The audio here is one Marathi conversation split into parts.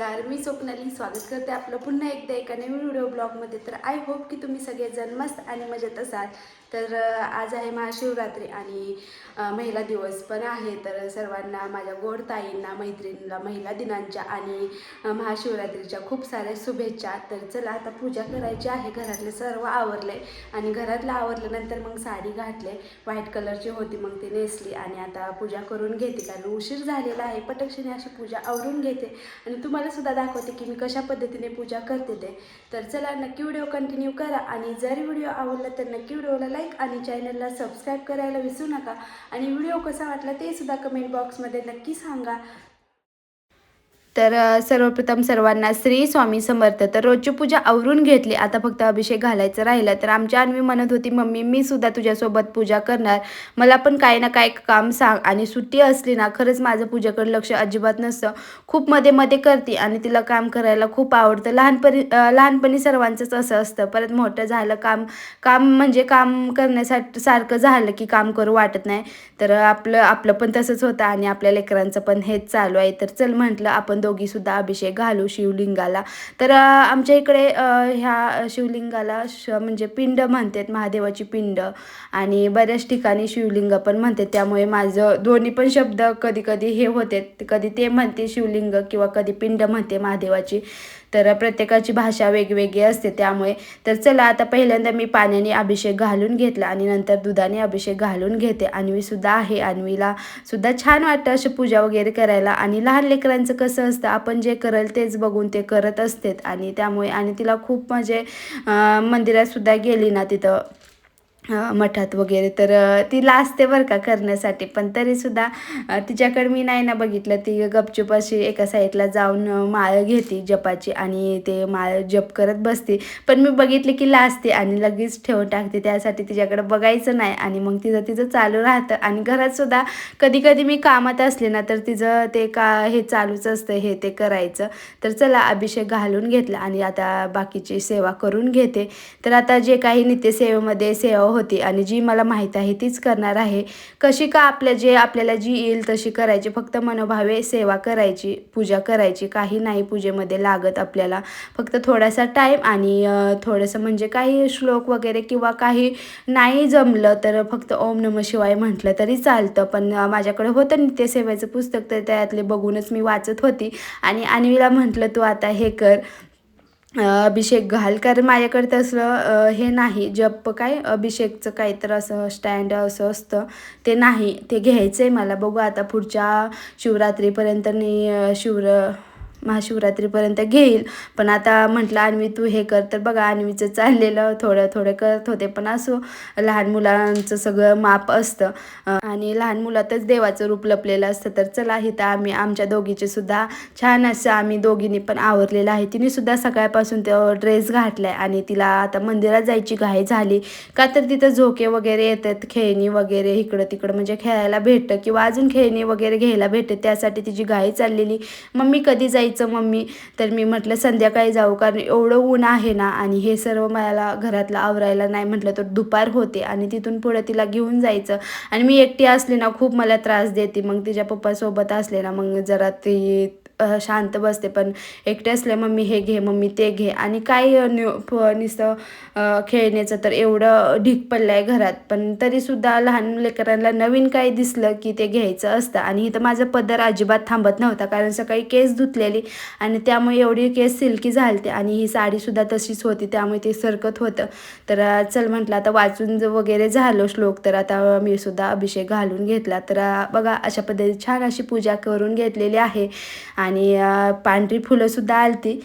मी स्वप्नाली स्वागत करते आपलं पुन्हा एकदा एका नवीन व्हिडिओ ब्लॉगमध्ये तर आय होप की तुम्ही सगळेजण मस्त आणि मजेत असाल. तर आज आहे महाशिवरात्री आणि महिला दिवस पण आहे. तर सर्वांना माझ्या गोड ताईंना मैत्रिणींना महिला दिनांच्या आणि महाशिवरात्रीच्या खूप साऱ्या शुभेच्छा. तर चला आता पूजा करायची आहे. घरातले सर्व आवरले आणि घरातलं आवरल्यानंतर मग साडी घातले. व्हाईट कलरची होती मग ती नेसली आणि आता पूजा करून घेते. कारण उशीर झालेला आहे. पटक्षणी अशी पूजा आवरून घेते. आणि तुम्हाला सुद्धा दाखवते की मी कशा पद्धतीने पूजा करते ते. तर चला नक्की व्हिडिओ कंटिन्यू करा आणि जर व्हिडिओ आवडला तर नक्की व्हिडिओला लाईक आणि चॅनलला सबस्क्राईब करायला विसरू नका. आणि व्हिडिओ कसा वाटला ते सुद्धा कमेंट बॉक्समध्ये नक्की सांगा. तर सर्वप्रथम सर्वांना श्री स्वामी समर्थ. तर रोजची पूजा आवरून घेतली. आता फक्त अभिषेक घालायचं राहिलं. तर आमच्या अन्वी म्हणत होती मम्मी मी सुद्धा तुझ्यासोबत पूजा करणार. मला पण काही ना काही काम सांग. आणि सुट्टी असली ना खरंच माझं पूजेकडे लक्ष अजिबात नसतं. खूप मध्ये मध्ये करते आणि तिला काम करायला खूप आवडतं. लहानपणी लहानपणी सर्वांचंच असं असतं. परत मोठं झालं काम काम म्हणजे काम करण्यासाठी सारखं झालं की काम करू वाटत नाही. तर आपलं आपलं पण तसंच होतं आणि आपल्या लेकरांचं पण हेच चालू आहे. तर चल म्हटलं आपण दोघीसुद्धा अभिषेक घालू शिवलिंगाला. तर आमच्या इकडे ह्या शिवलिंगाला श म्हणजे पिंड म्हणतात महादेवाची पिंड. आणि बऱ्याच ठिकाणी शिवलिंग पण म्हणतात. त्यामुळे माझं दोन्ही पण शब्द कधी कधी हे होते. कधी ते म्हणते शिवलिंग किंवा कधी पिंड म्हणते महादेवाची. तर प्रत्येकाची भाषा वेगवेगळी असते त्यामुळे. तर चला आता पहिल्यांदा मी पाण्याने अभिषेक घालून घेतला आणि नंतर दुधाने अभिषेक घालून घेते. अन्वीसुद्धा आहे. अन्वीला सुद्धा छान वाटतं अशी पूजा वगैरे करायला. आणि लहान लेकरांचं कसं असतं आपण जे करेल तेच बघून ते करत असतेत. आणि त्यामुळे आणि तिला खूप म्हणजे मंदिरातसुद्धा गेली ना तिथं. मठात वगैरे. तर ती लाजते बरं का करण्यासाठी. पण तरीसुद्धा तिच्याकडे मी नाही ना बघितलं. ती गपचूप अशी एका साईडला जाऊन माळ घेते जपाची आणि ते माळ जप करत बसते. पण मी बघितले की लाजते आणि लगेच ठेवून टाकते. त्यासाठी तिच्याकडे बघायचं नाही आणि मग तिचं तिचं चालू राहतं. आणि घरातसुद्धा कधी कधी मी कामात असले ना तर तिचं ते का हे चालूच असतं हे ते करायचं. तर चला अभिषेक घालून घेतला आणि आता बाकीची सेवा करून घेते. तर आता जे काही नित्यसेवेमध्ये सेवा होती आणि जी मला माहीत आहे तीच करणार आहे. कशी का आपल्या जे आपल्याला जी येईल तशी करायची. फक्त मनोभावे सेवा करायची पूजा करायची. काही नाही पूजेमध्ये लागत आपल्याला. फक्त थोडासा टाईम आणि थोडंसं म्हणजे काही श्लोक वगैरे किंवा काही नाही जमलं तर फक्त ओम नम शिवाय म्हटलं तरी चालतं. पण माझ्याकडे होतं नित्यसेवेचं पुस्तक तर त्यातले बघूनच मी वाचत होती. आणि अन्वीला म्हटलं तू आता हे कर. अभिषेक घाल कारण माझ्याकडे तसं हे नाही. जप काय? अभिषेकचं काय तर असं स्टँड असं असतं. ते नाही. ते घ्यायचं आहे मला. बघू आता पुढच्या शिवरात्रीपर्यंत मी शिवर महाशिवरात्रीपर्यंत घेईल. पण आता म्हटलं अन्वी तू हे कर. तर बघा आणवीचं चाललेलं थोडं थोडं करत होते. पण असो लहान मुलांचं सगळं माप असतं. आणि लहान मुलातच देवाचं रूप लपलेलं असतं. तर चला हिथं आम्ही आमच्या दोघीचे सुद्धा छान असं आम्ही दोघींनी पण आवरलेलं आहे. तिने सुद्धा सकाळपासून तो ड्रेस घातलाय आणि तिला आता मंदिरात जायची घाई झाली. का तर तिथं झोके वगैरे येतात खेळणी वगैरे इकडं तिकडं म्हणजे खेळायला भेटतं किंवा अजून खेळणी वगैरे घ्यायला भेटतं त्यासाठी तिची घाई चाललेली. मम्मी कधी जायचं मम्मी तर मी म्हटलं संध्याकाळी जाऊ कारण एवढं ऊन आहे ना आणि हे सर्व मला घरातलं आवरायला नाही म्हटलं तर दुपार होते आणि तिथून पुढे तिला घेऊन जायचं. आणि मी एकटी असले ना खूप मला त्रास देते. मग तिच्या पप्पासोबत असले ना मग जरा ती शांत बसते. पण एकटे असले मम्मी हे घे मम्मी ते घे आणि काय न्यू नुसतं खेळण्याचं तर एवढं ढीक पडलं आहे घरात. पण तरीसुद्धा लहान लेकरांना नवीन काही दिसलं की ते घ्यायचं असतं. आणि इथं माझं पदर अजिबात थांबत नव्हता. कारण सकाळी केस धुतलेली आणि त्यामुळे एवढी केस सिल्की झालते आणि ही साडीसुद्धा तशीच होती. त्यामुळे ते सरकत होतं. तर चल म्हटलं आता वाचून वगैरे झालो श्लोक तर आता मी सुद्धा अभिषेक घालून घेतला. तर बघा अशा पद्धतीने छान अशी पूजा करून घेतलेली आहे. आणि पांढरी फुलंसुद्धा आलती.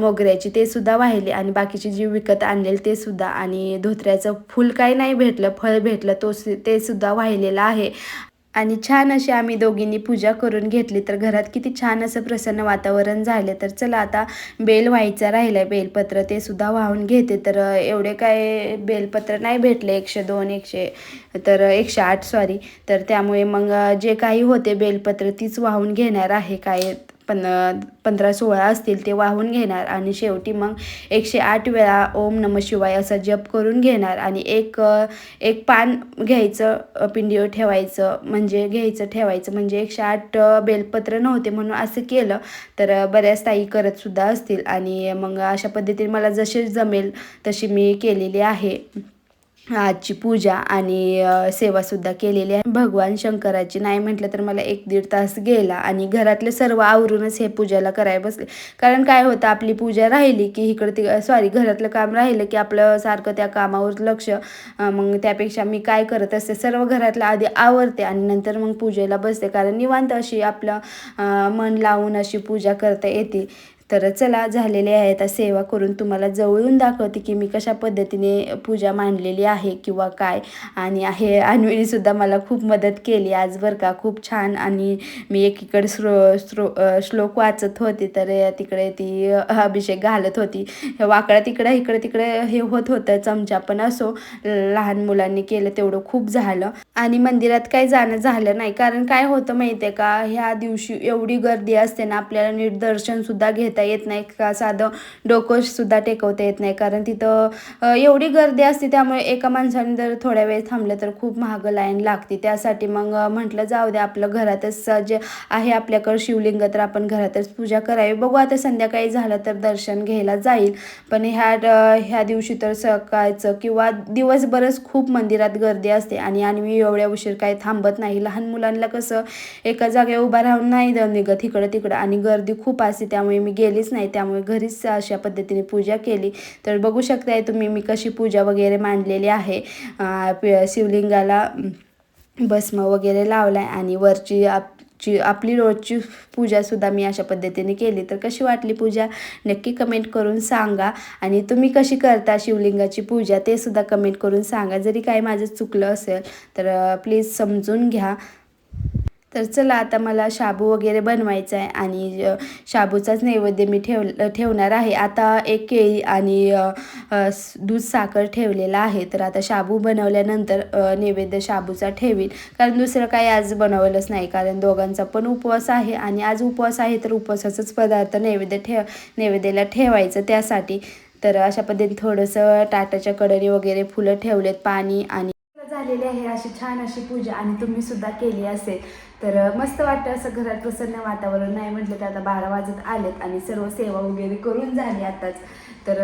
मोगऱ्याची ते सुद्धा वाहिली आणि बाकीची जी विकत आणलेली ते सुद्धा. आणि धोत्र्याचं फूल काही नाही भेटलं फळ भेटलं तो ते सुद्धा वाहिलेलं आहे. आणि छान अशी आम्ही दोघींनी पूजा करून घेतली. तर घरात किती छान असं प्रसन्न वातावरण झालं. तर चला आता बेल व्हायचा राहिलं आहे बेलपत्र ते सुद्धा वाहून घेते. तर एवढे काय बेलपत्र नाही भेटले. एकशे दोन एकशे तर एकशे आठ सॉरी तर त्यामुळे मग जे काही होते बेलपत्र तीच वाहून घेणार आहे. काय पण पंधरा सोळा असतील ते वाहून घेणार आणि शेवटी मग एकशे आठ वेळा ओम नम शिवाय असा जप करून घेणार आणि एक एक पान घ्यायचं पिंडीवर ठेवायचं म्हणजे घ्यायचं ठेवायचं म्हणजे एकशे आठ बेलपत्र नव्हते म्हणून असं केलं. तर बऱ्याच ताई करतसुद्धा असतील आणि मग अशा पद्धतीने मला जसे जमेल तशी मी केलेली आहे. आजची पूजा आणि सेवासुद्धा केलेली आहे. भगवान शंकराची नाही म्हटलं तर मला एक दीड तास गेला आणि घरातले सर्व आवरूनच हे पूजाला करायला बसले. कारण काय होतं आपली पूजा राहिली की इकडं ती सॉरी घरातलं काम राहिलं की आपलं सारखं त्या कामावर लक्ष मग त्यापेक्षा मी काय करत असते सर्व घरातलं आधी आवरते आणि नंतर मग पूजेला बसते. कारण निवांत अशी आपलं मन लावून अशी पूजा करता येते. तर चला झालेले आहेत आता सेवा करून तुम्हाला जवळून दाखवते की मी कशा पद्धतीने पूजा मांडलेली आहे किंवा काय. आणि आहे अन्वीनीसुद्धा मला खूप मदत केली. आज बरं का खूप छान. आणि मी एकीकडे श्रो श्रो श्लोक वाचत होते तर तिकडे ती अभिषेक घालत होती. वाकडा तिकडं इकडे तिकडे हे होत होतं चमचा पण असो. लहान मुलांनी केलं तेवढं खूप झालं. आणि मंदिरात काही जाणं झालं नाही. कारण काय होतं माहिती आहे का ह्या दिवशी एवढी गर्दी असते ना आपल्याला नीट दर्शनसुद्धा घेत येत नाही का साधं डोकंसुद्धा टेकवता येत नाही. कारण तिथं एवढी गर्दी असते त्यामुळे एका माणसाने जर थोड्या वेळ थांबलं तर खूप महाग लाईन लागते. त्यासाठी मग म्हटलं जाऊ दे आपलं घरातच जे आहे आपल्याकडं शिवलिंग तर आपण घरातच पूजा करावी. बघू आता संध्याकाळी झालं तर दर्शन घ्यायला जाईल. पण ह्या ह्या दिवशी तर सकाळचं किंवा दिवसभरच खूप मंदिरात गर्दी असते आणि आणि मी एवढ्या उशीर काही थांबत नाही. लहान मुलांना कसं एका जागेवर उभा राहून नाही द निघत इकडं तिकडं आणि गर्दी खूप असते त्यामुळे मी गेलीच नाही त्यामुळे घरीच अशा पद्धतीने पूजा केली. तर बघू शकताय तुम्ही मी कशी पूजा वगैरे मांडलेली आहे. शिवलिंगाला भस्म वगैरे लावलाय आणि वरची आप ची आपली रोजची पूजासुद्धा मी अशा पद्धतीने केली. तर कशी वाटली पूजा? नक्की कमेंट करून सांगा. आणि तुम्ही कशी करता शिवलिंगाची पूजा ते सुद्धा कमेंट करून सांगा. जरी काही माझं चुकलं असेल तर प्लीज समजून घ्या. तर चला आता मला शाबू वगैरे बनवायचा आहे आणि शाबूचाच नैवेद्य मी ठेव ठेवणार आहे. आता एक केळी आणि दूध साखर ठेवलेला आहे. तर आता शाबू बनवल्यानंतर नैवेद्य शाबूचा ठेवीन. कारण दुसरं काही आज बनवलंच नाही. कारण दोघांचा पण उपवास आहे आणि आज उपवास आहे तर उपवासाचाच पदार्थ नैवेद्य ठेव नैवेद्याला ठेवायचं त्यासाठी. तर अशा पद्धतीने थोडंसं टाटाच्या कडरी वगैरे फुलं ठेवलेत पाणी आणि झालेली आहे अशी छान अशी पूजा आणि तुम्ही सुद्धा केली असेल. तर मस्त वाटतं असं घरात प्रसन्न वातावरण. नाही म्हटलं तर आता बारा वाजत आलेत आणि सर्व सेवा वगैरे करून झाली आताच. तर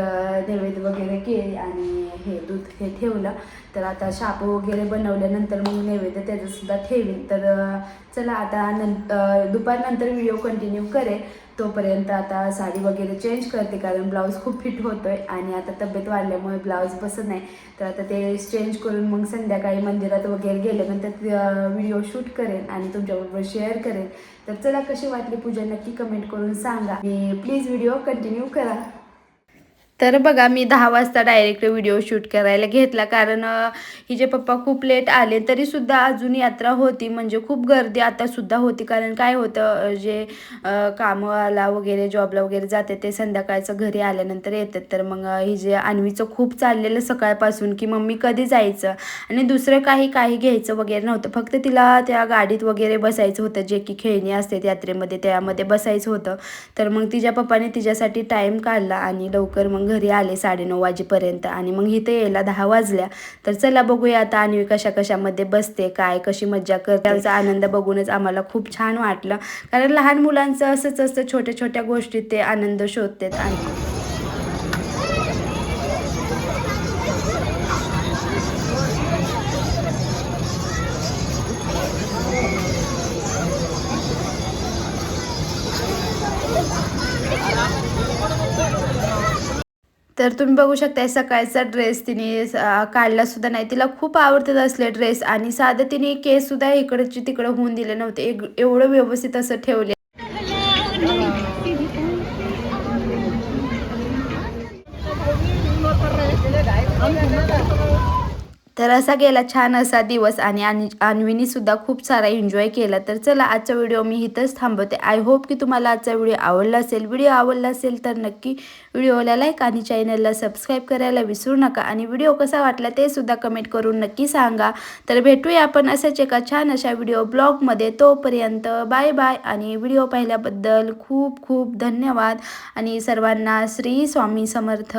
नैवेद्य वगैरे केली आणि हे दूध हे ठेवलं. तर आता शापू वगैरे बनवल्यानंतर मग नैवेद्य त्याचं सुद्धा ठेवीन. तर चला आता नंतर दुपारनंतर व्हिडिओ कंटिन्यू करेल तोपर्यंत आता साडी वगैरे चेंज करते कारण ब्लाऊज खूप फिट होतो आहे आणि आता तब्येत वाढल्यामुळे ब्लाऊज बसत नाही. तर आता ते चेंज करून मग संध्याकाळी मंदिरात वगैरे गेल्यानंतर व्हिडिओ शूट करेन आणि तुमच्याबरोबर शेअर करेन. तर चला कशी वाटली पूजा नक्की कमेंट करून सांगा. आणि प्लीज व्हिडिओ कंटिन्यू करा. तर बघा मी दहा वाजता डायरेक्ट व्हिडिओ शूट करायला घेतला. कारण हिचे पप्पा खूप लेट आले तरीसुद्धा अजून यात्रा होती. म्हणजे खूप गर्दी आतासुद्धा होती. कारण काय होतं जे कामाला वगैरे जॉबला वगैरे जाते ते संध्याकाळचं घरी आल्यानंतर येतात. तर मग हिजे अन्वीचं खूप चाललेलं सकाळपासून की मम्मी कधी जायचं आणि दुसरं काही काही घ्यायचं वगैरे नव्हतं. फक्त तिला त्या गाडीत वगैरे बसायचं होतं. जे की खेळणी असते यात्रेमध्ये त्यामध्ये बसायचं होतं. तर मग तिच्या पप्पाने तिच्यासाठी टाईम काढला आणि लवकर मग घरी आले साडेनऊ वाजेपर्यंत आणि मग इथे यायला दहा वाजल्या. तर चला बघूया आता आणि कशा कशामध्ये बसते काय कशी मज्जा करते. त्यांचा आनंद बघूनच आम्हाला खूप छान वाटलं. कारण लहान मुलांचं असंच असतं छोट्या छोट्या गोष्टीत ते आनंद शोधतात आणि तर तुम्ही बघू शकताय सकाळचा ड्रेस तिने काढला सुद्धा नाही. तिला खूप आवडतात असले ड्रेस आणि साधं तिने केस सुद्धा इकडची तिकडं होऊन दिले नव्हते. एवढं व्यवस्थित असं ठेवले. तर असा गेला छान असा दिवस आणि आणि अन्वीनी सुद्धा खूप सारा एन्जॉय केला. तर चला आजचा व्हिडिओ मी इथंच थांबवते. आय होप की तुम्हाला आजचा व्हिडिओ आवडला असेल. व्हिडिओ आवडला असेल तर नक्की व्हिडिओला लाईक आणि चॅनलला सबस्क्राईब करायला विसरू नका. आणि व्हिडिओ कसा वाटला ते सुद्धा कमेंट करून नक्की सांगा. तर भेटूया आपण अशाच एका छान अशा व्हिडिओ ब्लॉगमध्ये तोपर्यंत बाय बाय आणि व्हिडिओ पाहिल्याबद्दल खूप खूप धन्यवाद. आणि सर्वांना श्री स्वामी समर्थ.